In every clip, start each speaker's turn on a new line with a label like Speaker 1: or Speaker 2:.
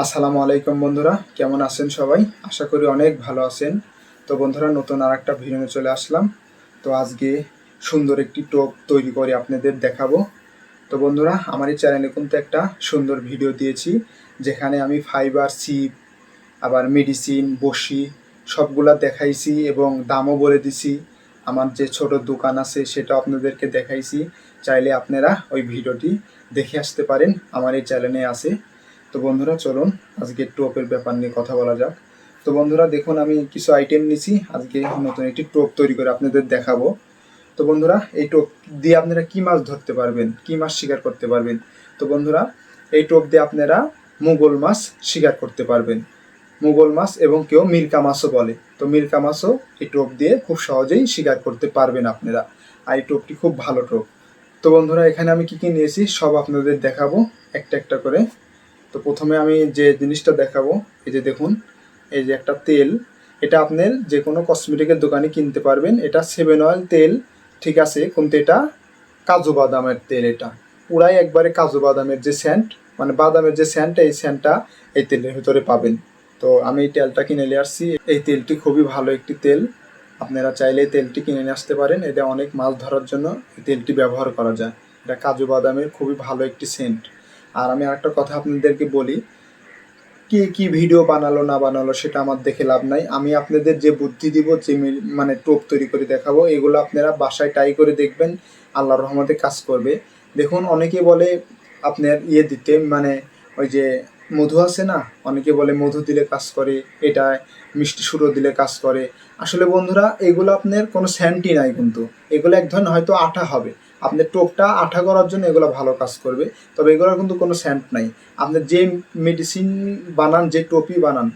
Speaker 1: আসসালামু আলাইকুম বন্ধুরা, কেমন আছেন সবাই? আশা করি অনেক ভালো আছেন। তো বন্ধুরা, নতুন আর একটা ভিডিও চলে আসলাম। তো আজকে সুন্দর একটি টোপ তৈরি করে আপনাদের দেখাবো। তো বন্ধুরা, আমার এই চ্যানেলে কিন্তু একটা সুন্দর ভিডিও দিয়েছি, যেখানে আমি ফাইবার সিপ আবার মেডিসিন বসি, সবগুলা দেখাইছি এবং দামও বলে দিছি। আমার যে ছোট দোকান আছে, সেটা আপনাদেরকে দেখাইছি। চাইলে আপনারা ওই ভিডিওটি দেখে আসতে পারেন। আমার এই চ্যানেলে আছে। তো বন্ধুরা, চলুন, আজকে টোপের ব্যাপার নিয়ে কথা বলা যাক। তো বন্ধুরা, দেখুন, আমি কিছু আইটেম নিছি, আজকে নতুন একটি টোপ তৈরি করে আপনাদের দেখাবো। তো বন্ধুরা, এই টোপ দিয়ে আপনারা কি মাছ ধরতে পারবেন, কি মাছ শিকার করতে পারবেন? তো বন্ধুরা, এই টোপ দিয়ে আপনারা মুগল মাছ শিকার করতে পারবেন। মুগল মাছ এবং কেউ মিরকা মাছও বলে। তো মিরকা মাছও এই টোপ দিয়ে খুব সহজেই শিকার করতে পারবেন আপনারা। আর এই টোপটি খুব ভালো টোপ। তো বন্ধুরা, এখানে আমি কি কি নিয়েছি, সব আপনাদের দেখাবো, একটা একটা করে। তো প্রথমে আমি যে জিনিসটা দেখাবো, এই যে দেখুন, এই যে একটা তেল, এটা আপনার যে কোনো কসমেটিকের দোকানে কিনতে পারবেন। এটা সেভেন অয়েল তেল, ঠিক আছে? কিন্তু এটা কাজু বাদামের তেল এটা। পুরাই একবারে কাজু বাদামের যে স্যান্ট মানে বাদামের যে স্যান্ট এই স্যান্টটা এই তেলের ভিতরে পাবেন। তো আমি এই তেলটা কিনে নিয়ে আসছি। এই তেলটি খুবই ভালো একটি তেল। আপনারা চাইলে এই তেলটি কিনে নিয়ে আসতে পারেন। এটা অনেক মাছ ধরার জন্য এই তেলটি ব্যবহার করা যায়। এটা কাজু বাদামের খুবই ভালো একটি সেন্ট আর আমি আরেকটা কথা আপনাদেরকে বলি, কি কি ভিডিও বানালো, না বানালো সেটা আমার দেখে লাভ নাই। আমি আপনাদের যে বুদ্ধি দিব, যে মানে টোপ তৈরি করে দেখাবো, এগুলো আপনারা বাসায় ট্রাই করে দেখবেন, আল্লাহর রহমতে কাজ করবে। দেখুন, অনেকে বলে আপনার ইয়ে দিতে মানে ওই যে মধু আছে না, অনেকে বলে মধু দিলে কাজ করে, এটা মিষ্টি সুরো দিলে কাজ করে। আসলে বন্ধুরা, এগুলো আপনার কোনো স্যান্টি নাই কিন্তু। এগুলো এক ধরনের হয়তো আঠা হবে। আপনার টোপটা আঠা করার জন্য এগুলো ভালো কাজ করবে। তবে এগুলোর কিন্তু কোনো স্যান্ট নাই। আপনার যে মেডিসিন বানান, যে টোপি বানান,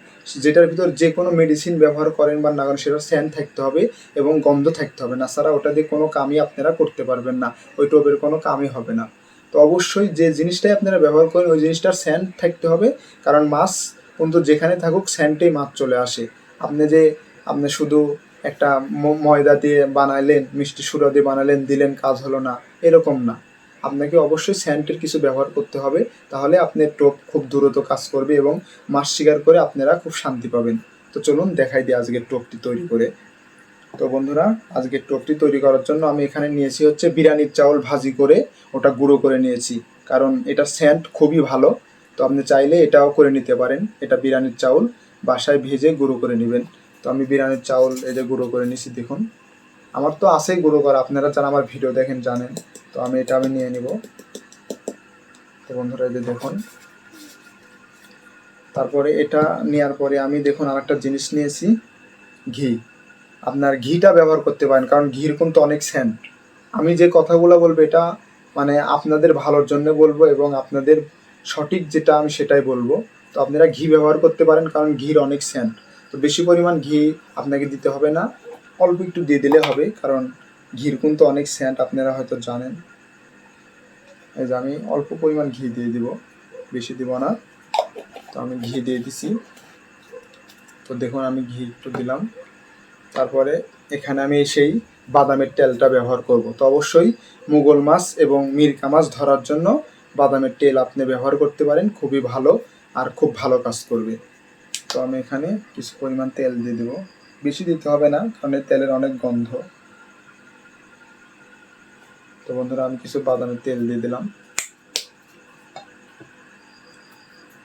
Speaker 1: যেটার ভিতর যে কোনো মেডিসিন ব্যবহার করেন বা না করেন সেটা স্যান্ট থাকতে হবে এবং গন্ধ থাকতে হবে না। ছাড়া ওটা দিয়ে কোনো কামই আপনারা করতে পারবেন না। ওই টোপের কোনো কামই হবে না। তো অবশ্যই যে জিনিসটাই আপনারা ব্যবহার করেন, ওই জিনিসটার স্যান্ট থাকতে হবে। কারণ মাছ কিন্তু যেখানে থাকুক স্যান্টেই মাছ চলে আসে। আপনি যে, আপনি শুধু একটা ময়দা দিয়ে বানাইলেন মিষ্টি সুরা দিয়ে বানালেন, দিলেন, কাজ হলো না। এরকম না। আপনাকে অবশ্যই স্যান্টের কিছু ব্যবহার করতে হবে, তাহলে আপনার টোপ খুব দ্রুত কাজ করবে এবং মাছ শিকার করে আপনারা খুব শান্তি পাবেন। তো চলুন দেখাই দিই আজকের টোপটি তৈরি করে। তো বন্ধুরা, আজকের টোপটি তৈরি করার জন্য আমি এখানে নিয়েছি হচ্ছে বিরিয়ানির চাউল ভাজি করে ওটা গুঁড়ো করে নিয়েছি। কারণ এটা স্যান্ট খুবই ভালো। তো আপনি চাইলে এটাও করে নিতে পারেন। এটা বিরিয়ানির চাউল, বাসায় ভেজে গুঁড়ো করে নেবেন। তো আমি বিরিয়ানির চাউল এই যে গুঁড়ো করে নিছি, দেখুন। আমার তো আছেই গুঁড়ো করা, আপনারা যারা আমার ভিডিও দেখেন জানেন। তো আমি এটা আমি নিয়ে নিব। তো বন্ধুরা, এই যে দেখুন। তারপরে এটা নেওয়ার পরে আমি দেখুন আর একটা জিনিস নিয়েছি, ঘি। আপনার ঘিটা ব্যবহার করতে পারেন, কারণ ঘির কিন্তু অনেক সেন্ট আমি যে কথাগুলো বলব, এটা মানে আপনাদের ভালোর জন্য বলব এবং আপনাদের সঠিক যেটা আমি সেটাই বলব। তো আপনারা ঘি ব্যবহার করতে পারেন, কারণ ঘির অনেক সেন্ট তো বেশি পরিমাণ ঘি আপনাকে দিতে হবে না। অল্প একটু দিয়ে দিলে হবে, কারণ ঘির কিন্তু অনেক স্যান্ট আপনারা হয়তো জানেন। এই যে আমি অল্প পরিমাণ ঘি দিয়ে দিব, বেশি দিব না। তো আমি ঘি দিয়ে দিছি। তো দেখুন, আমি ঘি একটু দিলাম। তারপরে এখানে আমি সেই বাদামের তেলটা ব্যবহার করব। তো অবশ্যই মুগল মাছ এবং মিরকা মাছ ধরার জন্য বাদামের তেল আপনি ব্যবহার করতে পারেন, খুবই ভালো আর খুব ভালো কাজ করবে। তো আমি এখানে কিছু পরিমাণ তেল দিয়ে দেবো। বেশি দিতে হবে না, কারণ তেলের অনেক গন্ধ। তো বন্ধুরা, আমি কিছু বাদামের তেল দিয়ে দিলাম।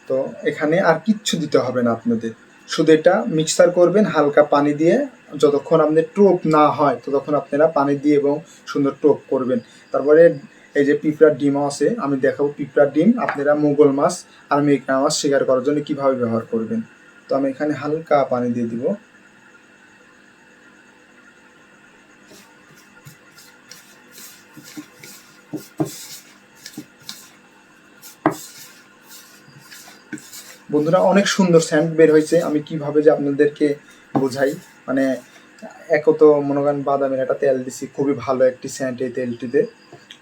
Speaker 1: তো এখানে আর কিচ্ছু দিতে হবে না আপনাদের। শুধু এটা মিক্সার করবেন, হালকা পানি দিয়ে। যতক্ষণ আপনাদের টোপ না হয়, ততক্ষণ আপনারা পানি দিয়ে এবং সুন্দর টোপ করবেন। তারপরে এই যে পিঁপড়ার ডিমও আছে, আমি দেখাবো পিঁপড়ার ডিম। আপনারা মোগল মাছ আর মেঘনা মাছ শিকার করার জন্য কীভাবে ব্যবহার করবেন। তো আমি এখানে হালকা পানি দিয়ে দিব। বন্ধুরা, অনেক সুন্দর স্যান্ড বের হয়েছে। আমি কীভাবে যে আপনাদেরকে বোঝাই? মানে এক তো মনে করেন বাদামের একটা তেল দিছি, খুবই ভালো একটি স্যান্ড এই তেলটিতে।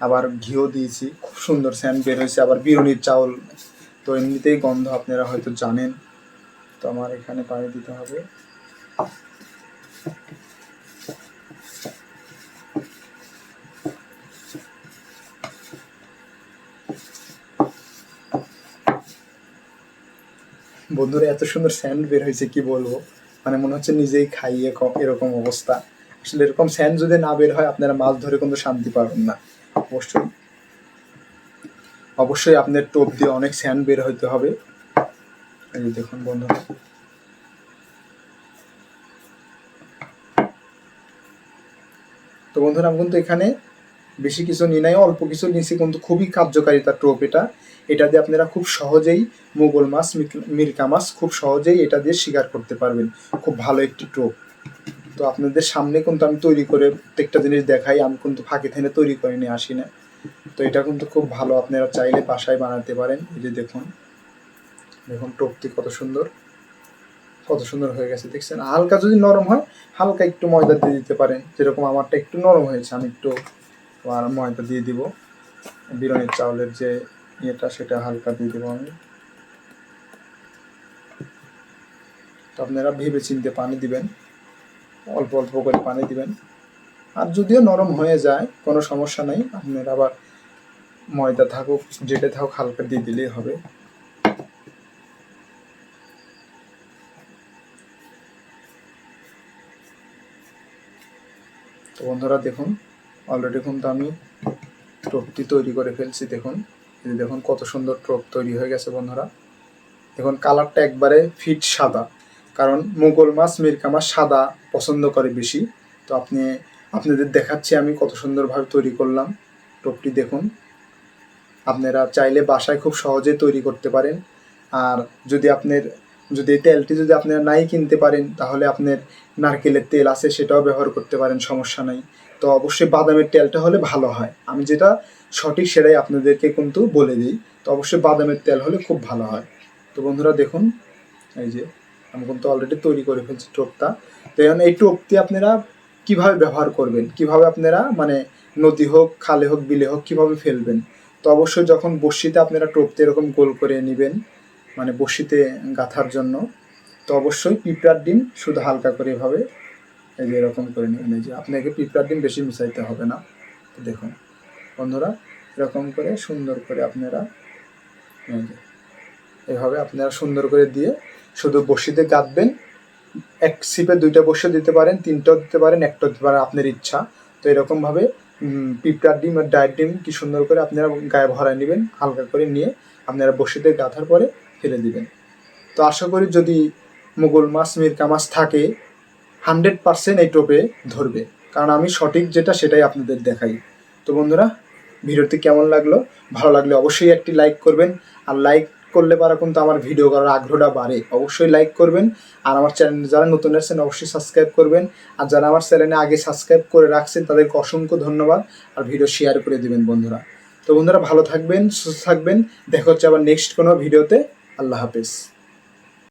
Speaker 1: আবার ঘিও দিয়েছি, খুব সুন্দর স্যান্ড বের হয়েছে। আবার বিরুনির চাউল, তো এমনিতেই গন্ধ আপনারা হয়তো জানেন। তো আমার এখানে পানি দিতে হবে। বন্ধুরা, এত সুন্দর স্যান্ড বের হয়েছে, কি বলব? মানে মনে হচ্ছে নিজেই খাইয়ে এরকম অবস্থা। আসলে এরকম স্যান্ড যদি না বের হয়, আপনারা মাছ ধরে কিন্তু শান্তি পাবেন না। অবশ্যই। অবশ্যই আপনার টোপ দিয়ে অনেক স্যান্ড বের হইতে হবে। এই দেখুন বন্ধুরা তো বন্ধুরা কিন্তু এখানে বেশি কিছু নিই নাই, অল্প কিছু নিয়েছি, কিন্তু খুবই কার্যকারিতা টোপ এটা। এটা দিয়ে আপনারা খুব সহজেই মুগল মাছ মিরকা মাছ খুব সহজেই এটা দিয়ে শিকার করতে পারবেন। খুব ভালো একটি টোপ। তো আপনাদের সামনে কিন্তু আমি তৈরি করে প্রত্যেকটা জিনিস দেখাই, আমি কিন্তু ফাঁকে থেকে তৈরি করে নিয়ে আসি না। তো এটা কিন্তু খুব ভালো, আপনারা চাইলে বাসায় বানাতে পারেন। এই যে দেখুন। দেখুন, টোপটি কত সুন্দর। কত সুন্দর হয়ে গেছে, দেখছেন? হালকা যদি নরম হয়, হালকা একটু ময়দা দিয়ে দিতে পারেন। যেরকম আমারটা একটু নরম হয়েছে, আমি একটু আর ময়দা দিয়ে দিব। বিরিয়ানির চাউলের যে ইয়েটা, সেটা হালকা দিয়ে দেবো আমি। তো আপনারা ভেবে চিনতে পানি দিবেন। অল্প অল্প করে পানি দিবেন। আর যদিও নরম হয়ে যায়, কোনো সমস্যা নেই। আপনারা আবার ময়দা থাকুক, যেটা থাকুক, হালকা দিয়ে দিলেই হবে। তো বন্ধুরা দেখুন অলরেডি কিন্তু আমি টোপটি তৈরি করে ফেলছি, দেখুন। এই দেখুন কত সুন্দর টোপ তৈরি হয়ে গেছে বন্ধুরা। দেখুন কালারটা একবারে ফিট সাদা, কারণ মুগল মাছ, মিরকা মাছ সাদা পছন্দ করে বেশি। তো আপনি, আপনাদের দেখাচ্ছি আমি কত সুন্দরভাবে তৈরি করলাম টোপটি দেখুন। আপনারা চাইলে বাসায় খুব সহজে তৈরি করতে পারেন। আর যদি আপনার যদি এই তেলটি যদি আপনারা নাই কিনতে পারেন, তাহলে আপনার নারকেলের তেল আছে, সেটাও ব্যবহার করতে পারেন, সমস্যা নাই। তো অবশ্যই বাদামের তেলটা হলে ভালো হয়। আমি যেটা সঠিক সেটাই আপনাদেরকে কিন্তু বলে দিই। তো অবশ্যই বাদামের তেল হলে খুব ভালো হয়। তো বন্ধুরা দেখুন, এই যে আমি কিন্তু অলরেডি তৈরি করে ফেলছি টোপটা। তো এখন এই টোপটি আপনারা কীভাবে ব্যবহার করবেন? কীভাবে আপনারা মানে নদী হোক, খালে হোক, বিলে হোক, কীভাবে ফেলবেন? তো অবশ্যই যখন বড়শিতে আপনারা টোপতে এরকম গোল করে নেবেন মানে বড়শিতে গাঁথার জন্য। তো অবশ্যই পিঁপড়ার ডিম শুধু হালকা করে এভাবে এই যে এরকম করে এই যে আপনাকে পিঁপড়ার ডিম বেশি মিশাইতে হবে না। দেখুন, বন্ধুরা, এরকম করে সুন্দর করে আপনারা এভাবে আপনারা সুন্দর করে দিয়ে শুধু বড়শিতে গাঁথবেন। এক সিপে দুইটা বসে দিতে পারেন, তিনটাও দিতে পারেন, একটাও দিতে পারেন, আপনার ইচ্ছা। তো এরকমভাবে পিঁপড়ার ডিম আর ডায়ের ডিম কি সুন্দর করে আপনারা গায়ে ভরায় নেবেন, হালকা করে নিয়ে আপনারা বসিতে গাঁথার পরে ফেলে দিবেন। তো আশা করি যদি মুগল মাছ মিরকা মাছ থাকে, হান্ড্রেড পার্সেন্ট এই টোপে ধরবে। কারণ আমি সঠিক যেটা সেটাই আপনাদের দেখাই। তো বন্ধুরা, ভিডিওটি কেমন লাগল? ভালো লাগলে অবশ্যই একটি লাইক করবেন। আর লাইক করলে পারা কিন্তু আমার ভিডিও করার আগ্রহটা বাড়ে। অবশ্যই লাইক করবেন। আর আমার চ্যানেল যারা নতুন আসছেন অবশ্যই সাবস্ক্রাইব করবেন। আর যারা আমার চ্যানেলে আগে সাবস্ক্রাইব করে রাখছেন, তাদেরকে অসংখ্য ধন্যবাদ। আর ভিডিও শেয়ার করে দিবেন বন্ধুরা। তো বন্ধুরা, ভালো থাকবেন, সুস্থ থাকবেন। দেখা হচ্ছে আবার নেক্সট কোনো ভিডিওতে। আল্লাহ হাফেজ।